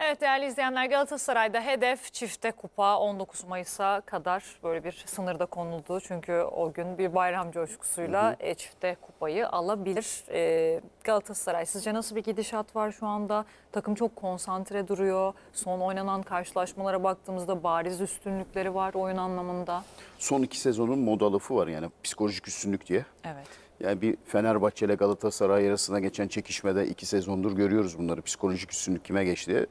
Evet değerli izleyenler Galatasaray'da hedef çifte kupa 19 Mayıs'a kadar böyle bir sınırda konuldu. Çünkü o gün bir bayram coşkusuyla e, çifte kupayı alabilir. E, Galatasaray sizce nasıl bir gidişat var şu anda? Takım çok konsantre duruyor. Son oynanan karşılaşmalara baktığımızda bariz üstünlükleri var oyun anlamında. Son iki sezonun moda lafı var yani psikolojik üstünlük diye. Evet. Yani bir Fenerbahçe ile Galatasaray arasında geçen çekişmede iki sezondur görüyoruz bunları. Psikolojik üstünlük kime geçti?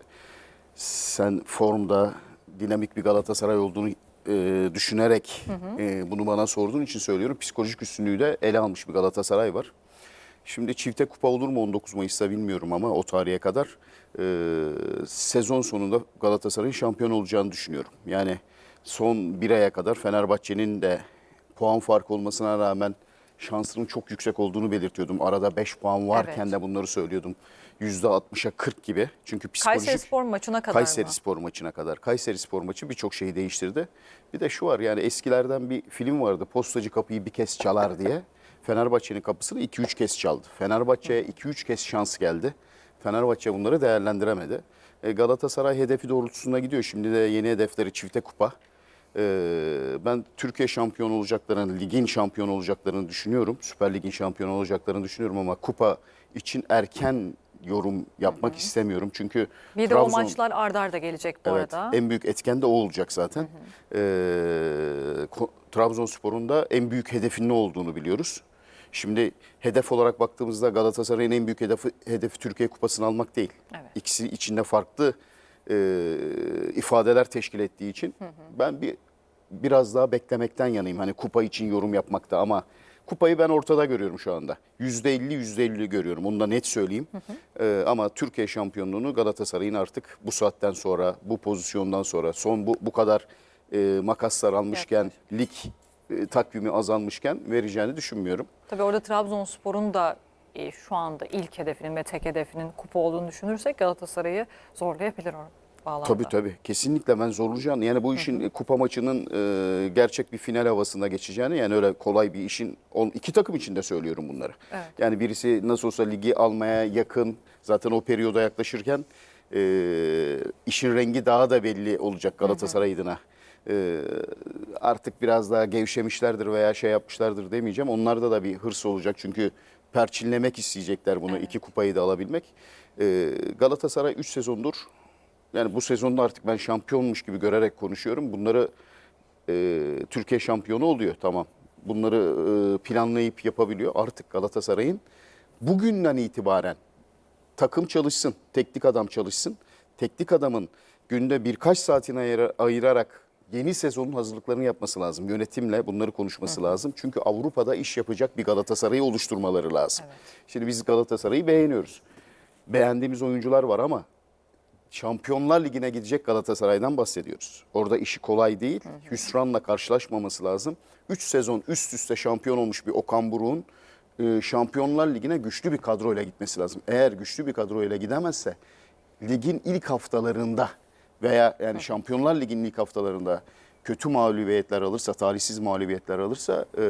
Sen formda dinamik bir Galatasaray olduğunu e, düşünerek e, bunu bana sorduğun için söylüyorum. Psikolojik üstünlüğü de ele almış bir Galatasaray var. Şimdi çifte kupa olur mu 19 Mayıs'ta bilmiyorum ama o tarihe kadar e, sezon sonunda Galatasaray'ın şampiyon olacağını düşünüyorum. Yani son bir aya kadar Fenerbahçe'nin de puan farkı olmasına rağmen şansının çok yüksek olduğunu belirtiyordum. Arada 5 puan varken Evet. de bunları söylüyordum. %60'a 40 gibi. Çünkü psikolojik... Kayseri Spor maçına kadar Kayseri mı? Spor maçına kadar. Kayseri Spor maçı birçok şeyi değiştirdi. Bir de şu var yani eskilerden bir film vardı. Postacı kapıyı bir kez çalar diye. Fenerbahçe'nin kapısını 2-3 kez çaldı. Fenerbahçe'ye 2-3 kez şans geldi. Fenerbahçe bunları değerlendiremedi. E, Galatasaray hedefi doğrultusunda gidiyor. Şimdi de yeni hedefleri çifte kupa. E, ben Türkiye şampiyonu olacaklarını, ligin şampiyonu olacaklarını düşünüyorum. Süper Lig'in şampiyonu olacaklarını düşünüyorum ama kupa için erken yorum yapmak istemiyorum. Çünkü Bir de o Trabzon- maçlar ardarda arda gelecek bu Evet, arada. en büyük etken de o olacak zaten. Ee, Ko- Trabzonspor'un da en büyük hedefinin ne olduğunu biliyoruz. Şimdi hedef olarak baktığımızda Galatasaray'ın en büyük hedefi, hedefi Türkiye Kupası'nı almak değil. Evet. İkisi içinde farklı e, ifadeler teşkil ettiği için ben bir biraz daha beklemekten yanayım. Hani kupa için yorum yapmakta ama kupayı ben ortada görüyorum şu anda. %50 %50 görüyorum. Onu da net söyleyeyim. Ee, ama Türkiye şampiyonluğunu Galatasaray'ın artık bu saatten sonra, bu pozisyondan sonra, son bu bu kadar e, makaslar almışken, lig e, takvimi azalmışken vereceğini düşünmüyorum. Tabii orada Trabzonspor'un da e, şu anda ilk hedefinin ve tek hedefinin kupa olduğunu düşünürsek Galatasaray'ı zorlayabilir o bağlamda. Tabii tabii. Kesinlikle ben zorlayacağını yani bu işin e, kupa maçının e, gerçek bir final havasında geçeceğini yani öyle kolay bir işin iki takım için de söylüyorum bunları. Evet. Yani birisi nasıl olsa ligi almaya yakın zaten o periyoda yaklaşırken e, işin rengi daha da belli olacak Galatasaray adına. E, artık biraz daha gevşemişlerdir veya şey yapmışlardır demeyeceğim. Onlarda da bir hırs olacak çünkü perçinlemek isteyecekler bunu iki kupayı da alabilmek. E, Galatasaray 3 sezondur yani bu sezonda artık ben şampiyonmuş gibi görerek konuşuyorum. Bunları e, Türkiye şampiyonu oluyor tamam. Bunları e, planlayıp yapabiliyor. Artık Galatasaray'ın bugünden itibaren takım çalışsın, teknik adam çalışsın. Teknik adamın günde birkaç saatini ayıra- ayırarak yeni sezonun hazırlıklarını yapması lazım. Yönetimle bunları konuşması lazım. Çünkü Avrupa'da iş yapacak bir Galatasaray'ı oluşturmaları lazım. Şimdi biz Galatasaray'ı beğeniyoruz. Beğendiğimiz oyuncular var ama Şampiyonlar Ligi'ne gidecek Galatasaray'dan bahsediyoruz. Orada işi kolay değil. Hüsranla karşılaşmaması lazım. 3 sezon üst üste şampiyon olmuş bir Okan Buruk'un e, Şampiyonlar Ligi'ne güçlü bir kadroyla gitmesi lazım. Eğer güçlü bir kadroyla gidemezse ligin ilk haftalarında veya yani Şampiyonlar Ligi'nin ilk haftalarında kötü mağlubiyetler alırsa, talihsiz mağlubiyetler alırsa e,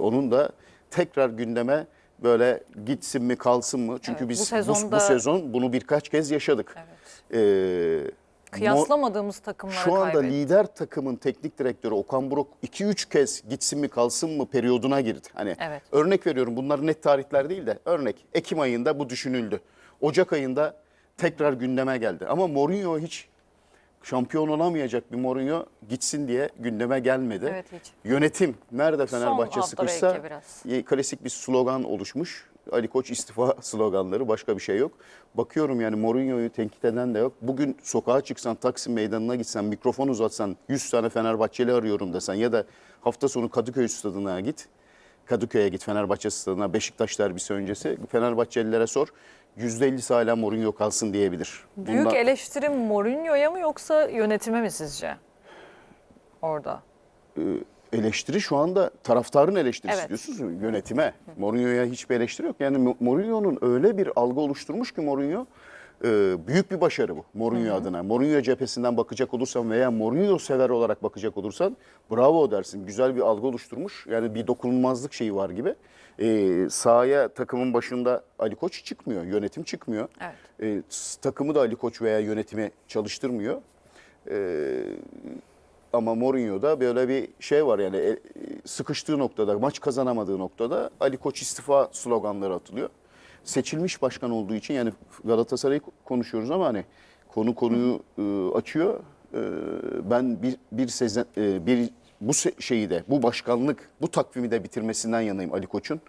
onun da tekrar gündeme böyle gitsin mi kalsın mı? Çünkü Evet, bu biz bu, sezonda- bu sezon bunu birkaç kez yaşadık. Ee, Mo- Kıyaslamadığımız takımlara şu anda kaybetti. lider takımın teknik direktörü Okan Buruk 2-3 kez gitsin mi kalsın mı periyoduna girdi. Hani Evet. örnek veriyorum bunlar net tarihler değil de örnek Ekim ayında bu düşünüldü. Ocak ayında tekrar gündeme geldi. Ama Mourinho hiç şampiyon olamayacak bir Mourinho gitsin diye gündeme gelmedi. Evet, hiç. Yönetim nerede Fenerbahçe sıkışsa klasik bir slogan oluşmuş. Ali Koç istifa sloganları başka bir şey yok. Bakıyorum yani Mourinho'yu tenkit eden de yok. Bugün sokağa çıksan Taksim Meydanı'na gitsen mikrofon uzatsan 100 tane Fenerbahçeli arıyorum desen ya da hafta sonu Kadıköy stadına git. Kadıköy'e git Fenerbahçe stadına Beşiktaş derbisi öncesi Fenerbahçelilere sor. %50'si hala Mourinho kalsın diyebilir. Büyük Bundan- eleştiri Mourinho'ya mı yoksa yönetime mi sizce? Orada. Eleştiri şu anda taraftarın eleştirisi Evet. diyorsunuz ya, yönetime. Mourinho'ya hiçbir eleştiri yok. Yani Mo- Mourinho'nun öyle bir algı oluşturmuş ki Mourinho Ee, büyük bir başarı bu Mourinho adına. Mourinho cephesinden bakacak olursan veya Mourinho sever olarak bakacak olursan bravo dersin. Güzel bir algı oluşturmuş. Yani bir dokunulmazlık şeyi var gibi. Ee, sahaya takımın başında Ali Koç çıkmıyor, yönetim çıkmıyor. Evet. S- takımı da Ali Koç veya yönetimi çalıştırmıyor. Ee, ama Mourinho'da böyle bir şey var yani e, sıkıştığı noktada, maç kazanamadığı noktada Ali Koç istifa sloganları atılıyor. Seçilmiş başkan olduğu için yani Galatasaray'ı konuşuyoruz ama hani konu konuyu e, açıyor. E, ben bir bir sezen bir bu şeyi de bu başkanlık bu takvimi de bitirmesinden yanayım Ali Koç'un.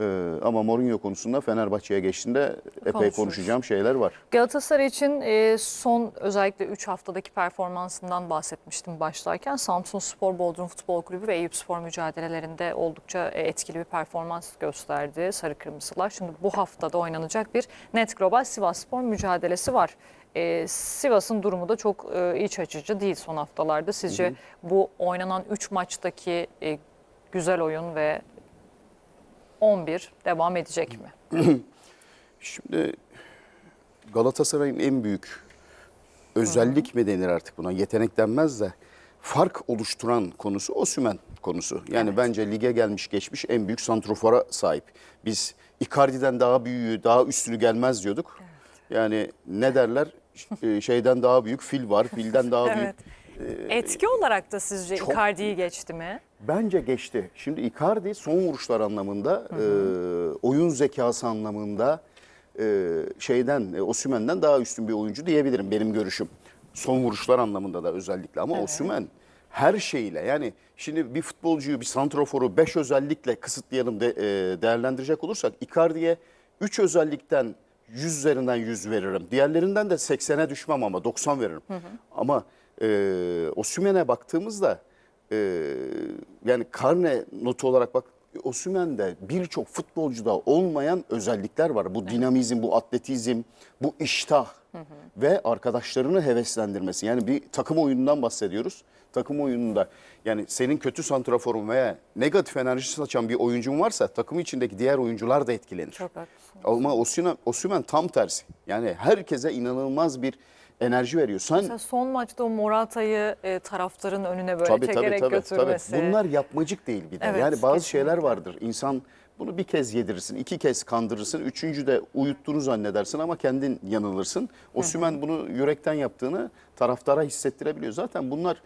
E, ama Mourinho konusunda Fenerbahçe'ye geçtiğinde epey konuşacağım şeyler var. Galatasaray için e, son özellikle 3 haftadaki performansından bahsetmiştim başlarken. Samsun Spor, Bodrum Futbol Kulübü ve Eyüp Spor mücadelelerinde oldukça e, etkili bir performans gösterdi Sarı Kırmızılar. Şimdi bu haftada oynanacak bir net global Sivas Spor mücadelesi var. E, Sivas'ın durumu da çok e, iç açıcı değil son haftalarda. Sizce bu oynanan 3 maçtaki e, güzel oyun ve 11 devam edecek mi? Şimdi Galatasaray'ın en büyük özellik mi denir artık buna yetenek denmez de fark oluşturan konusu Osümen konusu. Yani Evet. bence lige gelmiş geçmiş en büyük santrofora sahip. Biz Icardi'den daha büyüğü, daha üstünü gelmez diyorduk. Yani ne derler? Ee, Şeyden daha büyük fil var, filden daha büyük. Evet. Etki olarak da sizce çok- Icardi'yi geçti mi? Bence geçti. Şimdi Icardi son vuruşlar anlamında, e, oyun zekası anlamında e, şeyden, e, Osimhen'den daha üstün bir oyuncu diyebilirim benim görüşüm. Son vuruşlar anlamında da özellikle ama Osimhen her şeyle yani şimdi bir futbolcuyu, bir santroforu 5 özellikle kısıtlayalım de, e, değerlendirecek olursak Icardi'ye 3 özellikten 100 üzerinden 100 veririm. Diğerlerinden de 80'e düşmem ama 90 veririm. Ama e, Osimhen'e baktığımızda ee, yani karne notu olarak bak Osimhen'de birçok futbolcuda olmayan özellikler var. Bu dinamizm, bu atletizm, bu iştah ve arkadaşlarını heveslendirmesi. Yani bir takım oyunundan bahsediyoruz. Takım oyununda yani senin kötü santraforun veya negatif enerji saçan bir oyuncun varsa takım içindeki diğer oyuncular da etkilenir. Çok haklısın. Ama Osimhen, Osimhen tam tersi. Yani herkese inanılmaz bir enerji veriyor. Sen Mesela son maçta o Morata'yı e, taraftarın önüne böyle Tabii tabii çekerek tabii, götürmesi. tabii. Bunlar yapmacık değil bir de. Evet, yani bazı kesinlikle. şeyler vardır. İnsan bunu bir kez yedirirsin, iki kez kandırırsın, üçüncü de uyuttuğunu zannedersin ama kendin yanılırsın. Osman bunu yürekten yaptığını taraftara hissettirebiliyor. Zaten bunlar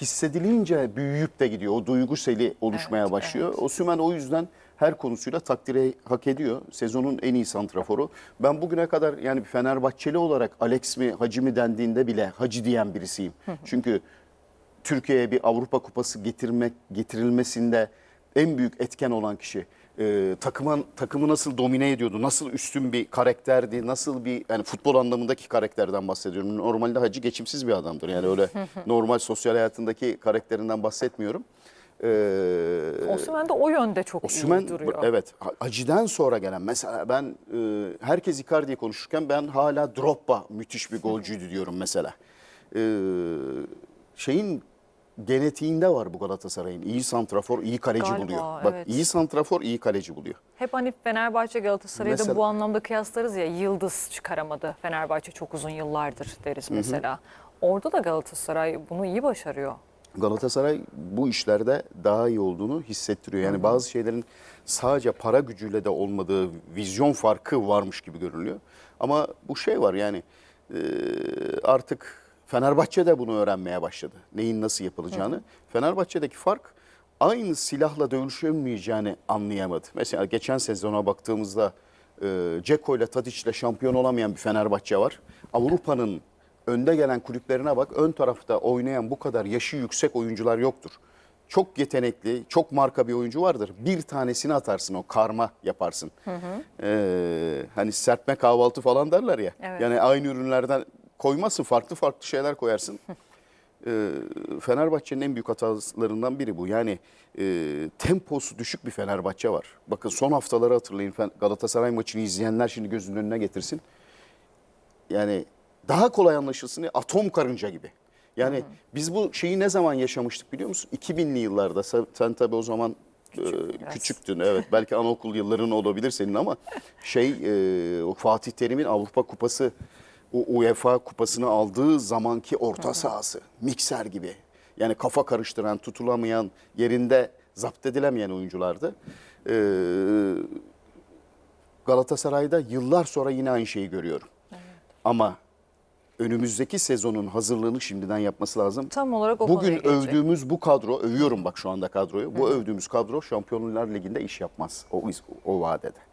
hissedilince büyüyüp de gidiyor. O duygu seli oluşmaya Evet, başlıyor. Osimhen o yüzden her konusuyla takdire hak ediyor. Sezonun en iyi santraforu. Ben bugüne kadar yani Fenerbahçeli olarak Alex mi Hacı mi dendiğinde bile Hacı diyen birisiyim. Çünkü Türkiye'ye bir Avrupa Kupası getirmek getirilmesinde en büyük etken olan kişi. Ee, takımın takımı nasıl domine ediyordu, nasıl üstün bir karakterdi, nasıl bir yani futbol anlamındaki karakterden bahsediyorum. Normalde Hacı geçimsiz bir adamdır. Yani öyle normal sosyal hayatındaki karakterinden bahsetmiyorum. Ee, Osimhen de o yönde çok Osimhen iyi duruyor. evet Acı'dan sonra gelen mesela ben e, herkes Icardi'yi konuşurken ben hala Drogba müthiş bir golcüydü diyorum mesela. E, şeyin genetiğinde var bu Galatasaray'ın. İyi santrafor, iyi kaleci Galiba, buluyor. Bak evet. iyi santrafor, iyi kaleci buluyor. Hep hani Fenerbahçe Galatasaray'ı da Mesela- bu anlamda kıyaslarız ya yıldız çıkaramadı. Fenerbahçe çok uzun yıllardır deriz mesela. Orada da Galatasaray bunu iyi başarıyor. Galatasaray bu işlerde daha iyi olduğunu hissettiriyor. Yani bazı şeylerin sadece para gücüyle de olmadığı vizyon farkı varmış gibi görünüyor. Ama bu şey var yani e, artık Fenerbahçe de bunu öğrenmeye başladı. Neyin nasıl yapılacağını. Fenerbahçe'deki fark aynı silahla dövüşemeyeceğini anlayamadı. Mesela geçen sezona baktığımızda e, Ceko ile Tadic ile şampiyon olamayan bir Fenerbahçe var. Avrupa'nın önde gelen kulüplerine bak ön tarafta oynayan bu kadar yaşı yüksek oyuncular yoktur. Çok yetenekli, çok marka bir oyuncu vardır. Bir tanesini atarsın o karma yaparsın. Ee, hani serpme kahvaltı falan derler ya. Evet. Yani aynı ürünlerden koymazsın farklı farklı şeyler koyarsın. Ee, Fenerbahçe'nin en büyük hatalarından biri bu. Yani e, temposu düşük bir Fenerbahçe var. Bakın son haftaları hatırlayın. Galatasaray maçını izleyenler şimdi gözünün önüne getirsin yani daha kolay anlaşılsın diye atom karınca gibi. Yani biz bu şeyi ne zaman yaşamıştık biliyor musun? 2000'li yıllarda sen, tabii o zaman e, biraz. küçüktün. Evet belki anaokul yılların olabilir senin ama şey e, o Fatih Terim'in Avrupa Kupası o UEFA kupasını aldığı zamanki orta sahası, mikser gibi. Yani kafa karıştıran, tutulamayan, yerinde zapt edilemeyen oyunculardı. Ee, Galatasaray'da yıllar sonra yine aynı şeyi görüyorum. Ama önümüzdeki sezonun hazırlığını şimdiden yapması lazım. Tam olarak o konuya Bugün gelecek. övdüğümüz bu kadro, övüyorum bak şu anda kadroyu. Bu övdüğümüz kadro Şampiyonlar Ligi'nde iş yapmaz o, o vadede.